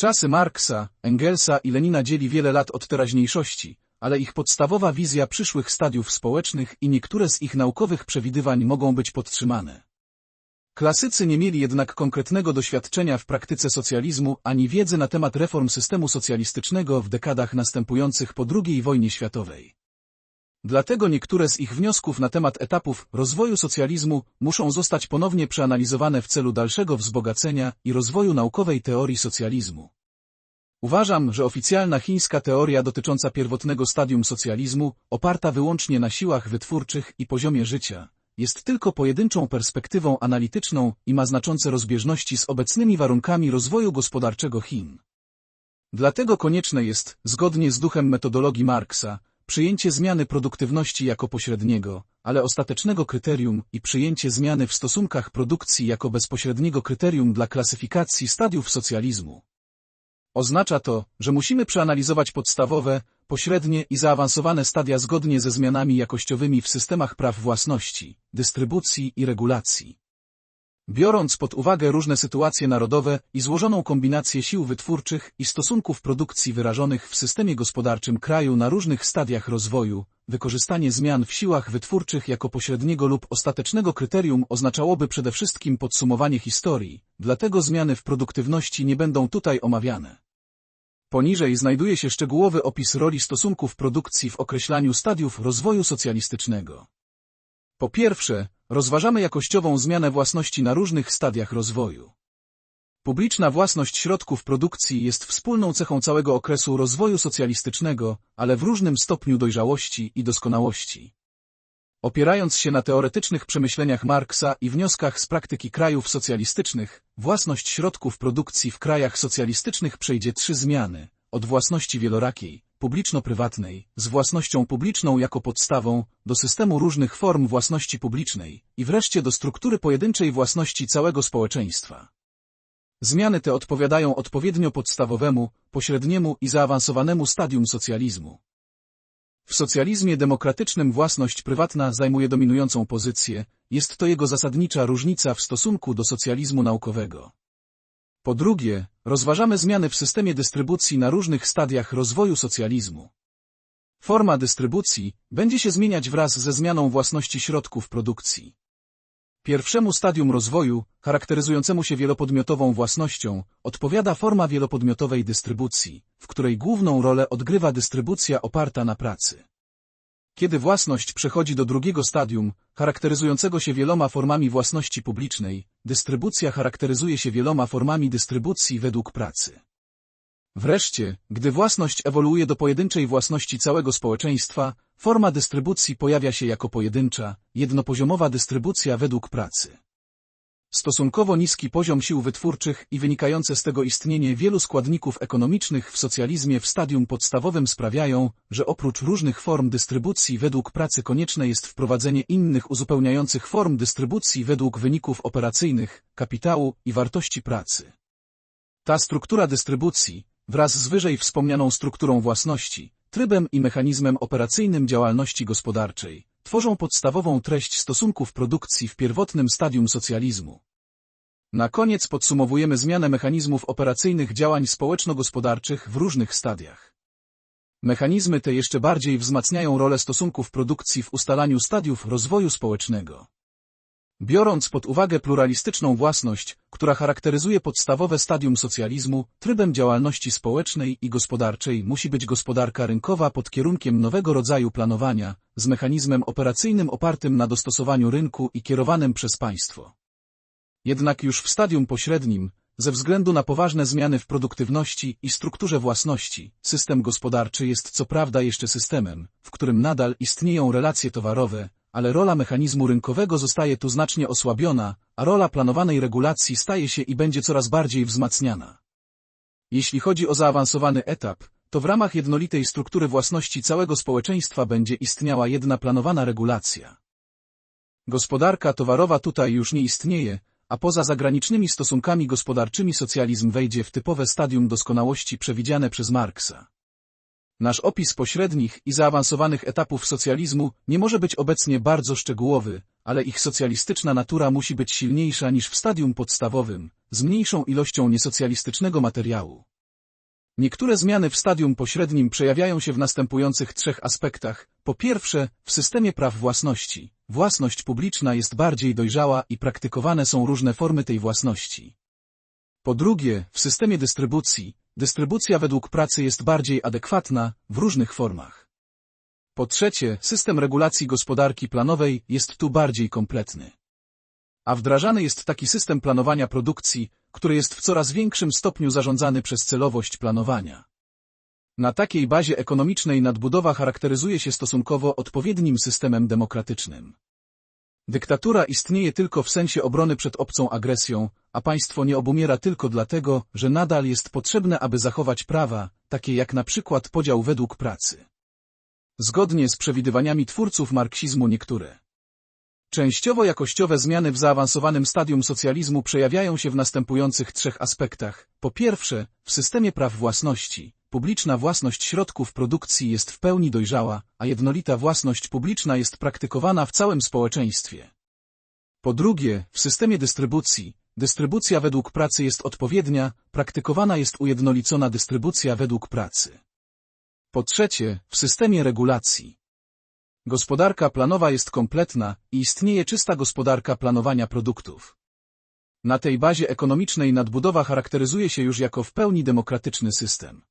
Czasy Marksa, Engelsa i Lenina dzieli wiele lat od teraźniejszości, ale ich podstawowa wizja przyszłych stadiów społecznych i niektóre z ich naukowych przewidywań mogą być podtrzymane. Klasycy nie mieli jednak konkretnego doświadczenia w praktyce socjalizmu ani wiedzy na temat reform systemu socjalistycznego w dekadach następujących po II wojnie światowej. Dlatego niektóre z ich wniosków na temat etapów rozwoju socjalizmu muszą zostać ponownie przeanalizowane w celu dalszego wzbogacenia i rozwoju naukowej teorii socjalizmu. Uważam, że oficjalna chińska teoria dotycząca pierwotnego stadium socjalizmu, oparta wyłącznie na siłach wytwórczych i poziomie życia, jest tylko pojedynczą perspektywą analityczną i ma znaczące rozbieżności z obecnymi warunkami rozwoju gospodarczego Chin. Dlatego konieczne jest, zgodnie z duchem metodologii Marksa, przyjęcie zmiany produktywności jako pośredniego, ale ostatecznego kryterium i przyjęcie zmiany w stosunkach produkcji jako bezpośredniego kryterium dla klasyfikacji stadiów socjalizmu. Oznacza to, że musimy przeanalizować podstawowe, pośrednie i zaawansowane stadia zgodnie ze zmianami jakościowymi w systemach praw własności, dystrybucji i regulacji. Biorąc pod uwagę różne sytuacje narodowe i złożoną kombinację sił wytwórczych i stosunków produkcji wyrażonych w systemie gospodarczym kraju na różnych stadiach rozwoju, wykorzystanie zmian w siłach wytwórczych jako pośredniego lub ostatecznego kryterium oznaczałoby przede wszystkim podsumowanie historii, dlatego zmiany w produktywności nie będą tutaj omawiane. Poniżej znajduje się szczegółowy opis roli stosunków produkcji w określaniu stadiów rozwoju socjalistycznego. Po pierwsze, rozważamy jakościową zmianę własności na różnych stadiach rozwoju. Publiczna własność środków produkcji jest wspólną cechą całego okresu rozwoju socjalistycznego, ale w różnym stopniu dojrzałości i doskonałości. Opierając się na teoretycznych przemyśleniach Marksa i wnioskach z praktyki krajów socjalistycznych, własność środków produkcji w krajach socjalistycznych przejdzie trzy zmiany. Od własności wielorakiej, publiczno-prywatnej, z własnością publiczną jako podstawą, do systemu różnych form własności publicznej i wreszcie do struktury pojedynczej własności całego społeczeństwa. Zmiany te odpowiadają odpowiednio podstawowemu, pośredniemu i zaawansowanemu stadium socjalizmu. W socjalizmie demokratycznym własność prywatna zajmuje dominującą pozycję, jest to jego zasadnicza różnica w stosunku do socjalizmu naukowego. Po drugie, rozważamy zmiany w systemie dystrybucji na różnych stadiach rozwoju socjalizmu. Forma dystrybucji będzie się zmieniać wraz ze zmianą własności środków produkcji. Pierwszemu stadium rozwoju, charakteryzującemu się wielopodmiotową własnością, odpowiada forma wielopodmiotowej dystrybucji, w której główną rolę odgrywa dystrybucja oparta na pracy. Kiedy własność przechodzi do drugiego stadium, charakteryzującego się wieloma formami własności publicznej, dystrybucja charakteryzuje się wieloma formami dystrybucji według pracy. Wreszcie, gdy własność ewoluuje do pojedynczej własności całego społeczeństwa, forma dystrybucji pojawia się jako pojedyncza, jednopoziomowa dystrybucja według pracy. Stosunkowo niski poziom sił wytwórczych i wynikające z tego istnienie wielu składników ekonomicznych w socjalizmie w stadium podstawowym sprawiają, że oprócz różnych form dystrybucji według pracy konieczne jest wprowadzenie innych uzupełniających form dystrybucji według wyników operacyjnych, kapitału i wartości pracy. Ta struktura dystrybucji, wraz z wyżej wspomnianą strukturą własności, trybem i mechanizmem operacyjnym działalności gospodarczej, tworzą podstawową treść stosunków produkcji w pierwotnym stadium socjalizmu. Na koniec podsumowujemy zmianę mechanizmów operacyjnych działań społeczno-gospodarczych w różnych stadiach. Mechanizmy te jeszcze bardziej wzmacniają rolę stosunków produkcji w ustalaniu stadiów rozwoju społecznego. Biorąc pod uwagę pluralistyczną własność, która charakteryzuje podstawowe stadium socjalizmu, trybem działalności społecznej i gospodarczej musi być gospodarka rynkowa pod kierunkiem nowego rodzaju planowania, z mechanizmem operacyjnym opartym na dostosowaniu rynku i kierowanym przez państwo. Jednak już w stadium pośrednim, ze względu na poważne zmiany w produktywności i strukturze własności, system gospodarczy jest co prawda jeszcze systemem, w którym nadal istnieją relacje towarowe, ale rola mechanizmu rynkowego zostaje tu znacznie osłabiona, a rola planowanej regulacji staje się i będzie coraz bardziej wzmacniana. Jeśli chodzi o zaawansowany etap, to w ramach jednolitej struktury własności całego społeczeństwa będzie istniała jedna planowana regulacja. Gospodarka towarowa tutaj już nie istnieje, a poza zagranicznymi stosunkami gospodarczymi socjalizm wejdzie w typowe stadium doskonałości przewidziane przez Marksa. Nasz opis pośrednich i zaawansowanych etapów socjalizmu nie może być obecnie bardzo szczegółowy, ale ich socjalistyczna natura musi być silniejsza niż w stadium podstawowym, z mniejszą ilością niesocjalistycznego materiału. Niektóre zmiany w stadium pośrednim przejawiają się w następujących trzech aspektach. Po pierwsze, w systemie praw własności. Własność publiczna jest bardziej dojrzała i praktykowane są różne formy tej własności. Po drugie, w systemie dystrybucji. Dystrybucja według pracy jest bardziej adekwatna w różnych formach. Po trzecie, system regulacji gospodarki planowej jest tu bardziej kompletny. A wdrażany jest taki system planowania produkcji, który jest w coraz większym stopniu zarządzany przez celowość planowania. Na takiej bazie ekonomicznej nadbudowa charakteryzuje się stosunkowo odpowiednim systemem demokratycznym. Dyktatura istnieje tylko w sensie obrony przed obcą agresją, a państwo nie obumiera tylko dlatego, że nadal jest potrzebne, aby zachować prawa, takie jak na przykład podział według pracy. Zgodnie z przewidywaniami twórców marksizmu niektóre Częściowo jakościowe zmiany w zaawansowanym stadium socjalizmu przejawiają się w następujących trzech aspektach. Po pierwsze, w systemie praw własności. Publiczna własność środków produkcji jest w pełni dojrzała, a jednolita własność publiczna jest praktykowana w całym społeczeństwie. Po drugie, w systemie dystrybucji. Dystrybucja według pracy jest odpowiednia, praktykowana jest ujednolicona dystrybucja według pracy. Po trzecie, w systemie regulacji. Gospodarka planowa jest kompletna i istnieje czysta gospodarka planowania produktów. Na tej bazie ekonomicznej nadbudowa charakteryzuje się już jako w pełni demokratyczny system.